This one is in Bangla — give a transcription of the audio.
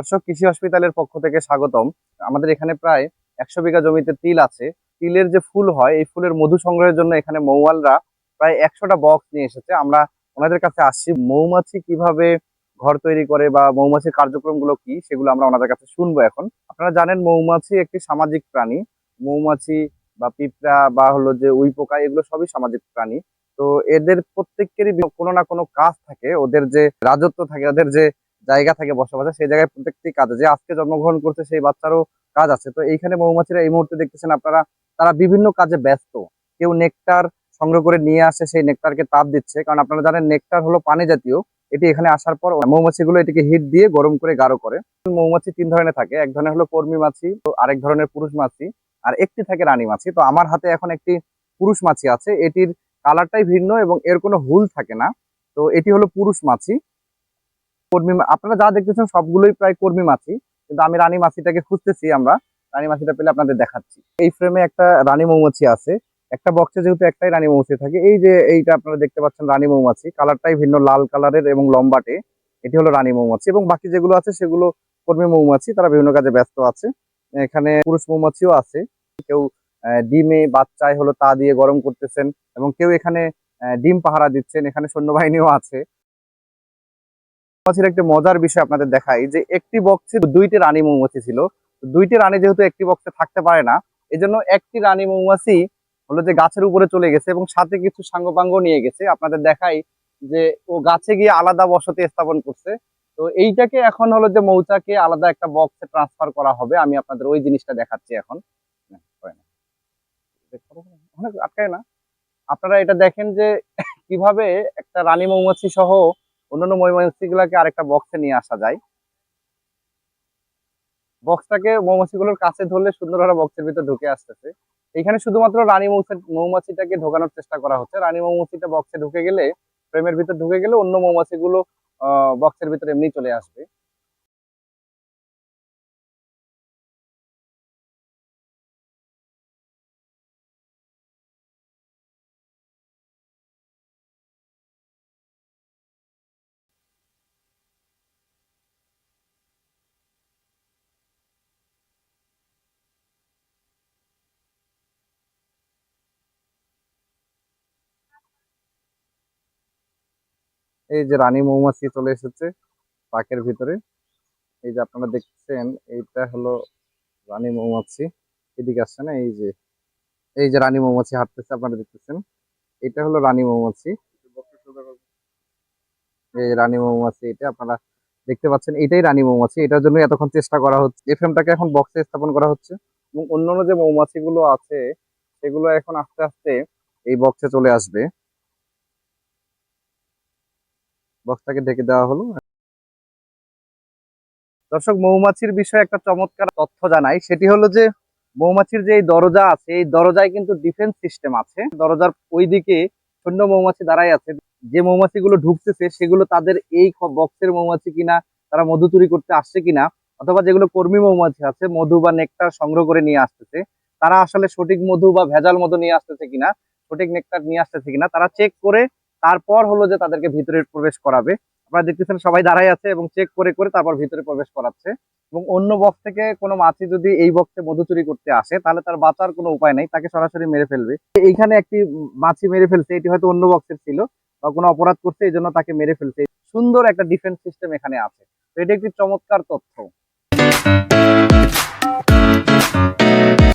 দর্শক, কৃষি হসপিটালের পক্ষ থেকে স্বাগতম। আমাদের এখানে প্রায় একশো বিঘা জমিতে তিল আছে। তিলের যে ফুল হয়, এই ফুলের মধু সংগ্রহের জন্য এখানে মৌয়ালরা প্রায় একশোটা বক্স নিয়ে এসেছে। আমরা ওনাদের কাছে আসছি, মৌমাছি কীভাবে ঘর তৈরি করে বা মৌমাছির কার্যক্রমগুলো কি, সেগুলো আমরা ওনাদের কাছে শুনব এখন। আপনারা জানেন, মৌমাছি একটি সামাজিক প্রাণী। মৌমাছি বা পিঁপড়া বা হলো যে উই পোকা, এগুলো সবই সামাজিক প্রাণী। তো এদের প্রত্যেকেরই কোনো না কোনো কাজ থাকে, ওদের যে রাজত্ব থাকে, ওদের যে জায়গা থাকে বসবাসে সেই জায়গায় প্রত্যেকটি কাজে। যে আজকে জন্মগ্রহণ করছে, সেই বাচ্চারও কাজ আছে। তো এইখানে মৌমাছিরা এই মুহূর্তে দেখতেছেন আপনারা, তারা বিভিন্ন কাজে ব্যস্ত। কেউ নেকটার সংগ্রহ করে নিয়ে আসে, সেই নেকটারকে তাপ দিচ্ছে। কারণ আপনারা জানেন নেকটার হলো পানি জাতীয়। এটি এখানে আসার পর মৌমাছিগুলো এটিকে হিট দিয়ে গরম করে গাঢ় করে। মৌমাছি তিন ধরনের থাকে। এক ধরনের হলো কর্মী মাছি তো আরেক ধরনের পুরুষ মাছি, আর একটি থাকে রানী মাছি। তো আমার হাতে এখন একটি পুরুষ মাছি আছে। এটির কালারটাই ভিন্ন এবং এর কোনো হুল থাকে না। তো এটি হলো পুরুষ মাছি। কর্মী আপনারা যা দেখতেছেন সবগুলোই প্রায় কর্মী মাছি, কিন্তু আমি রানী মাছিটাকে খুঁজতেছি আমরা। রানী মাছিটা পেলে আপনাদের দেখাচ্ছি। এই ফ্রেমে একটা রানী মৌমাছি আছে। একটা বক্সে যেহেতু একটাই রানী মৌমাছি থাকে, এই যে এইটা আপনারা দেখতে পাচ্ছেন রানী মৌমাছি। কালারটাই ভিন্ন, লাল কালারের এবং লম্বাটে। এটি হলো রানী মৌমাছি এবং বাকি যেগুলো আছে সেগুলো কর্মী মৌমাছি, তারা বিভিন্ন কাজে ব্যস্ত আছে। এখানে পুরুষ মৌমাছিও আছে। কেউ ডিমে বাচ্চায় হলো তা দিয়ে গরম করতেছেন এবং কেউ এখানে ডিম পাহারা দিচ্ছেন। এখানে সৈন্যবাহিনীও আছে। মৌমাছির একটা মজার বিষয় আপনাদের দেখাই, যে একটি বক্সে দুইটি রানী মৌমাছি ছিল। দুইটি রানী যেহেতু একটি বক্সে থাকতে পারে না, এজন্য একটি রানী মৌমাছি হলো যে গাছের উপরে চলে গেছে এবং সাথে কিছু সাঙ্গপাঙ্গ নিয়ে গেছে। আপনাদের দেখাই যে ও গাছে গিয়ে আলাদা বসতি স্থাপন করছে। তো এইটাকে এখন হলো যে মৌচাকে আলাদা একটা বক্সে ট্রান্সফার করা হবে। আমি আপনাদের ওই জিনিসটা দেখাচ্ছি এখন। আটকায় না। আপনারা এটা দেখেন যে কীভাবে একটা রানী মৌমাছি সহ অন্যান্য মৌমাছি গুলাকে আরেকটা বক্সে নিয়ে আসা যায়। বক্সটাকে মৌমাছিগুলোর কাছে ধরলে সুন্দরভাবে বক্সের ভিতর ঢুকে আসতেছে। এখানে শুধুমাত্র রানী মৌমাছিটাকে ঢোকানোর চেষ্টা করা হচ্ছে। রানী মৌমাছিটা বক্সে ঢুকে গেলে ফ্রেমের ভিতর ঢুকে গেলে অন্য মৌমাছিগুলো বক্সের ভিতরে এমনি চলে আসবে। এই যে রানী মৌমাছি চলে এসেছে পাকের ভিতরে। এই যে আপনারা দেখছেন, এইটা হলো রানী মৌমাছি। এদিকে আসছে না, এই যে এই যে রানী মৌমাছি হাঁটতেছে, আপনারা দেখতেছেন? এটা হলো রানী মৌমাছি। এই রানী মৌমাছি, এটা আপনারা দেখতে পাচ্ছেন, এটাই রানী মৌমাছি। এটার জন্য এতক্ষণ চেষ্টা করা হচ্ছে। এফএমটাকে এখন বক্সে স্থাপন করা হচ্ছে। এবং অন্যান্য যে মৌমাছিগুলো আছে, সেগুলো এখন আস্তে আস্তে এই বক্সে চলে আসবে। বক্সটাকে ঢেকে দেওয়া হলো। দর্শক, মৌমাছির বিষয়ে একটা চমৎকার তথ্য জানাই। সেটি হলো যে, মৌমাছির যে দরজা আছে, এই দরজায় কিন্তু ডিফেন্স সিস্টেম আছে। দরজার ওইদিকে শূন্য মৌমাছি দাঁড়াই আছে। যে মৌমাছিগুলো ঢুকতেছে, সেগুলো তাদের এই বক্সের মৌমাছি কিনা, তারা মধু চুরি করতে আসছে কিনা, অথবা যেগুলো কর্মী মৌমাছি আছে, মধু বা নেকটার সংগ্রহ করে নিয়ে আসতেছে, তারা আসলে সঠিক মধু বা ভেজাল মধু নিয়ে আসতেছে কিনা, সঠিক নেকটার নিয়ে আসতেছে কিনা, তারা চেক করে তারপর হলো যে তাদেরকে ভিতরে প্রবেশ করাবে। আপনারা দেখতেছেন সবাই দাঁড়াই আছে এবং চেক করে করে তারপর ভিতরে প্রবেশ করাচ্ছে। এবং অন্য বক্স থেকে কোনো মাছি যদি এই বক্সে মধু চুরি করতে আসে, তাহলে তার বাঁচার কোনো উপায় নেই, তাকে সরাসরি মেরে ফেলবে। এইখানে একটি মাছি মেরে ফেলছে, এটি হয়তো অন্য বক্সের ছিল বা কোনো অপরাধ করছে, এই জন্য তাকে মেরে ফেলছে। সুন্দর একটা ডিফেন্স সিস্টেম এখানে আছে। তো এটা একটি চমৎকার তথ্য।